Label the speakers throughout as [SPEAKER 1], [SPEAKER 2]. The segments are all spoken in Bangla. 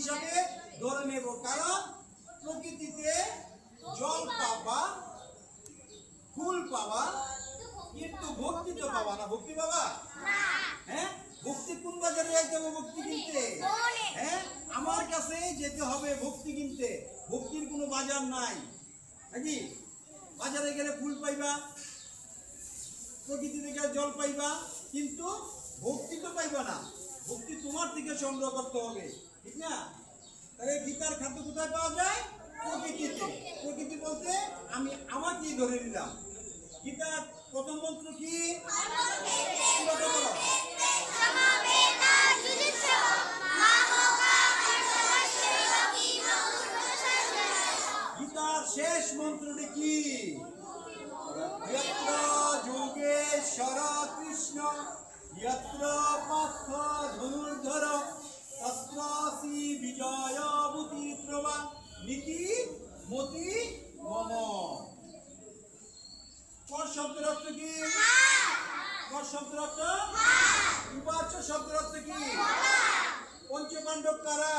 [SPEAKER 1] হিসাবে ধরে নেব, কারণ প্রকৃতিতে জল পাবা ফুল পাওয়া, কিন্তু ভক্তি তো পাবা না। ভক্তি পাবা হ্যাঁ? ভক্তি কোন বাজারে হবে ভক্তি কিনতে? হ্যাঁ? আমার কাছে যেতে হবে ভক্তি কিনতে। ভক্তির কোনো বাজার নাই। নাকি? বাজারে গেলে ফুল পাইবা, প্রকৃতি থেকে জল পাইবা, কিন্তু ভক্তি তো পাইবা না। তোমার থেকে সংগ্রহ করতে হবে ঠিক না তাহলে গীতার খাদ্য কোথায় পাওয়া যায় প্রকৃতিতে প্রকৃতি বলতে আমি আমাকেই ধরে নিলাম গীতার প্রথম মন্ত্র কি বলো, বলো। গীতার শেষ মন্ত্রটি কি यत्र যোগেশ্বর কৃষ্ণ यत्र পার্থ নীতি মতি, মম। পর শব্দের অর্থ কি? পর শব্দের অর্থ উপাচ্য শব্দের অর্থ কি? পঞ্চপাণ্ডব কারা?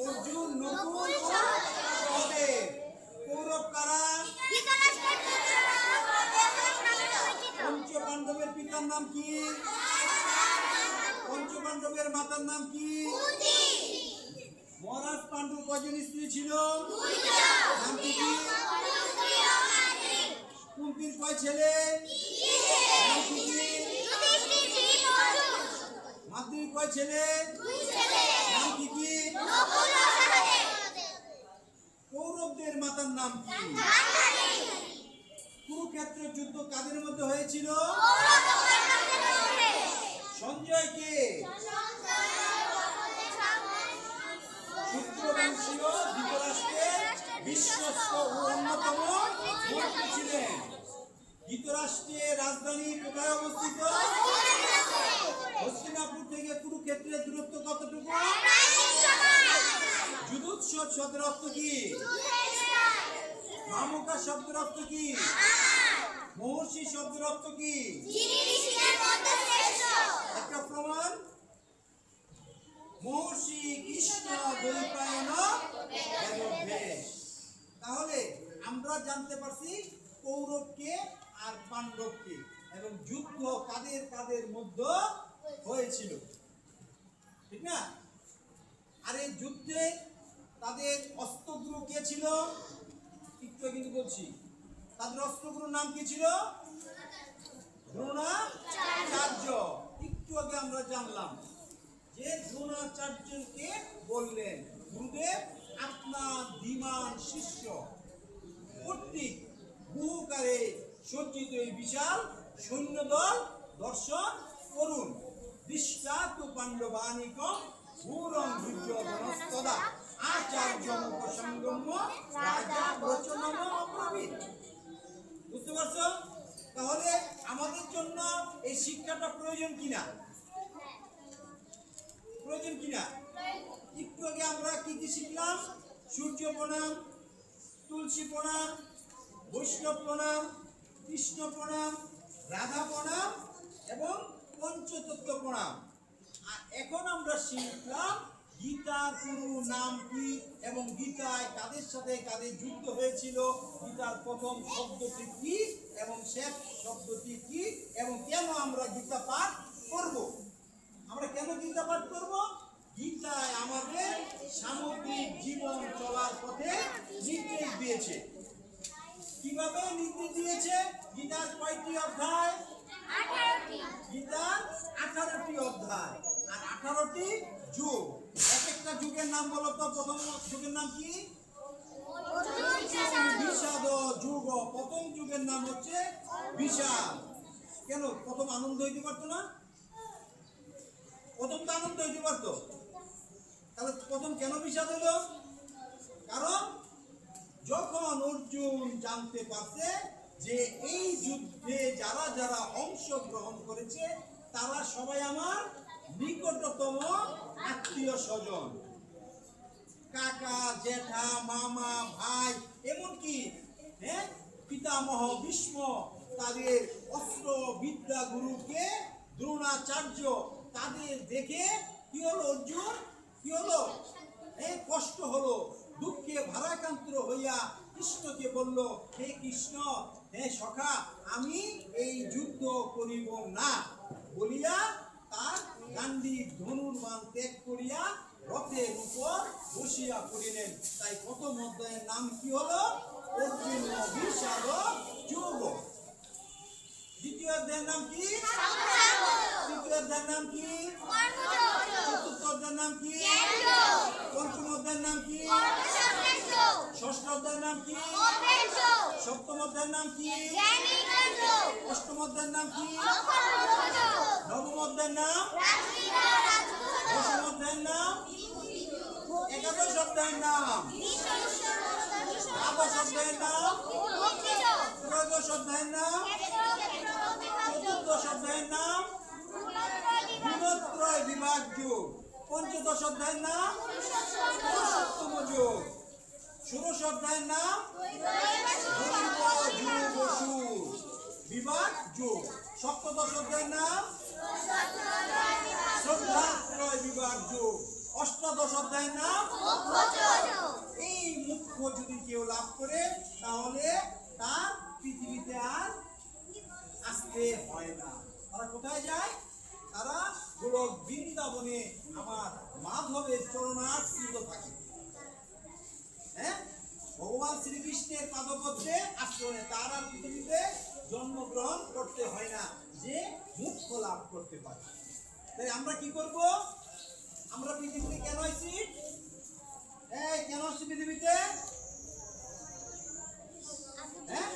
[SPEAKER 1] অর্জুন, নকুল সহদেব কৌরব কারা? পঞ্চ পিতার নাম কি? পঞ্চ পাণ্ডবের মাতার নাম কি? মহারাজ পাণ্ডু কজন স্ত্রী ছিল? নাম কি? কি কুন্তির কয় ছেলে? কি? কয় ছেলে? নাম কি কি? কৌরবদের মাতার নাম কি? কুরুক্ষেত্র যুদ্ধ কাদের মধ্যে হয়েছিল? ধৃতরাষ্ট্রের রাজধানী কোথায় অবস্থিত? হস্তিনাপুর থেকে কুরুক্ষেত্রের দূরত্ব কতটুকু? যুদুৎসব শব্দের অর্থ কি? মামুকা শব্দের অর্থ কি? মহর্ষি শব্দের অর্থ কি? একটা প্রমাণ। মহর্ষি কৃষ্ণ বেদভেষ। তাহলে আমরা জানতে পারছি কৌরবকে আর পাণ্ডবকে এবং যুদ্ধ কাদের কাদের মধ্যে হয়েছিল। ঠিক না? আর এই যুদ্ধে তাদের অস্ত্রগুরু কে ছিল? একটু কিন্তু বলছি। তাদের অস্ত্রগুরুর নাম কি ছিল? দ্রোণাচার্য। একটু আগে আমরা জানলাম যে দ্রোণাচার্যকে বললেন গুরুদেব, আপনার ধীমান শিষ্য। কর্তৃক বহুকারে সজ্জিত এই বিশাল সৈন্যদল দর্শন করুন। দৃষ্টাত পাণ্ডবানিকম ভূরং দুর্যোধনস্তদা আচার্য উপসঙ্গম্য রাজা বচনম অপ্রবীণ। বুঝতে পারছ? তাহলে আমাদের জন্য এই শিক্ষাটা প্রয়োজন কিনা? প্রয়োজন কিনা? একটু আগে আমরা কি কি শিখলাম? সূর্য প্রণাম, তুলসী প্রণাম, বৈষ্ণব প্রণাম কৃষ্ণ প্রণাম, রাধা প্রণাম এবং পঞ্চতত্ত্ব প্রণাম। আর এখন আমরা শিখলাম গীতা গুরু নাম কি এবং গীতায় কাদের সাথে কাদের যুক্ত হয়েছিল, গীতার প্রথম শব্দটি কি এবং শেষ শব্দটি কি এবং কেন আমরা গীতা পাঠ করব? আমরা কেন গীতা পাঠ করব? গীতায় আমাদের সামগ্রিক জীবন চলার পথে নির্দেশ দিয়েছে। কীভাবে নির্দেশ দিয়েছে? গীতার কয়টি অধ্যায়? গীতার আঠারোটি অধ্যায়। আর আঠারোটি যুগ। এক একটা যুগের নাম বলো তো। প্রথম যুগের নাম কি? বিষাদ যুগ। প্রথম যুগের নাম হচ্ছে বিষাদ। কেন? প্রথম আনন্দ হইতে পারতো না? প্রথম তো আনন্দ হইতে পারতো। তাহলে প্রথম কেন বিষাদ হলো? কারণ যখন অর্জুন জানতে পারছে যে এই যুদ্ধে যারা যারা অংশগ্রহণ করেছে, তারা সবাই আমার নিকটতম আত্মীয় স্বজন। কাকা, জেঠা, মামা, ভাই, এমনকি হ্যাঁ পিতামহ, ভীষ্ম, তাদের অস্ত্র বিদ্যা গুরুকে, দ্রোণাচার্য তাদের দেখে কি হলো অর্জুন? কি হলো? কষ্ট হলো, দুঃখে ভারাক্রান্ত হইয়া কৃষ্ণকে বলল হে কৃষ্ণ হে সখা আমি এই যুদ্ধ করিব না। বলিয়া তার গান্ডীব ধনুর্বাণ ত্যাগ করিয়া রথের উপর বসিয়া পড়িলেন। তাই প্রথম অধ্যায়ের নাম কি হলো? অর্জুন বিশাল যোগ। দ্বিতীয় অধ্যায়ের নাম কি? তৃতীয় অধ্যায়ের নাম কি? চতুর্থ অধ্যায়ের নাম কি পঞ্চম অধ্যায়ের নাম কি ষষ্ঠ অধ্যায়ের নাম কি? সপ্তম অধ্যায়ের নাম কি? অষ্টম অধ্যায়ের নাম কি? নবম অধ্যায়ের নাম? দশম অধ্যায়ের নাম? একাদশ অধ্যায়ের নাম? দ্বাদশ অধ্যায়ের নাম? ত্রয়োদশ অধ্যায়ের নাম? চতুর্দশ অধ্যায়ের নাম? গুণত্রয় বিভাগ যোগ পঞ্চদশ অধ্যায়ের নাম? অধ্যায়ের নাম? বিভাগ যোগ। সপ্তদশ অধ্যায়ের নাম? শ্রদ্ধাত্রয় বিভাগ যোগ। অষ্টাদশ অধ্যায়ের নাম? এই মুখ্য যদি কেউ লাভ করে, তাহলে তার পৃথিবীতে আর আসতে হয় না। তারা কোথায় যায়? তারা গোলক বৃন্দাবনে আমার মাধবের চরণাশ্রিত থাকে। ভগবান শ্রীকৃষ্ণের পাদপদ্মে আশ্রমে তার আর পৃথিবীতে জন্মগ্রহণ করতে হয় না, যে মুখ্য লাভ করতে পারে। তাই আমরা কি করব? আমরা পৃথিবীতে কেন আইছি? এই, কেন আসছি পৃথিবীতে? হ্যাঁ?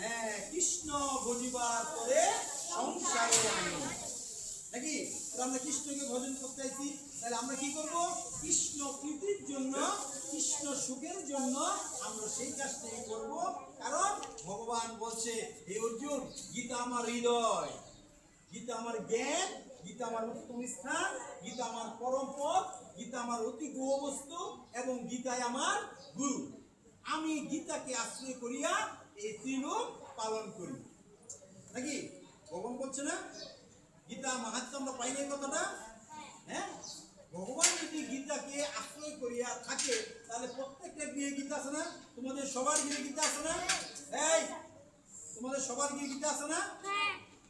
[SPEAKER 1] হ্যাঁ কৃষ্ণ ভজিবার পরে সংসারে নাকি? আমরা কৃষ্ণকে ভজন করতে আইছি। তাহলে আমরা কি করব? কৃষ্ণ প্রীতির জন্য সুখের জন্য আমরা সেই কাজটাই করব। কারণ ভগবান বলছে, হে অর্জুন, গীতা আমার হৃদয়। গীতা আমার জ্ঞান, গীতা আমার উত্তম স্থান, গীতা আমার পরম পথ, গীতা আমার অতি গুহ বস্তু এবং গীতায় আমার গুরু। আমি গীতাকে আশ্রয় করিয়া এই ত্রিলোক পালন করি। নাকি? ভগবান বলছে না? গীতা মাহাত্ম আমরা পাইনি এই কথাটা? হ্যাঁ? ভগবান যদি গীতাকে আশ্রয় করিয়া থাকে তাহলে প্রত্যেকটা গৃহে গীতা আছে না? তোমাদের সবার গৃহে গীতা আছে না? এই তোমাদের সবার গিয়ে গীতা আছে না?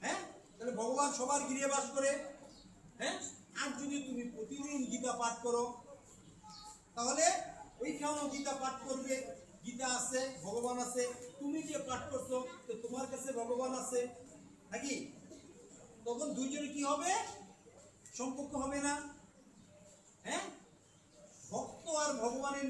[SPEAKER 1] হ্যাঁ। তাহলে ভগবান সবার গৃহে বাস করে। হ্যাঁ? আর যদি তুমি প্রতিদিন গীতা পাঠ করো তাহলে ওইখানেও গীতা পাঠ করবে। গীতা আছে ভগবান আছে। তুমি যে পাঠ করছ তো তোমার কাছে ভগবান আছে। নাকি? তখন দুইজনে কি হবে? সম্পর্ক হবে না। হ্যাঁ? ভক্ত আর ভগবানের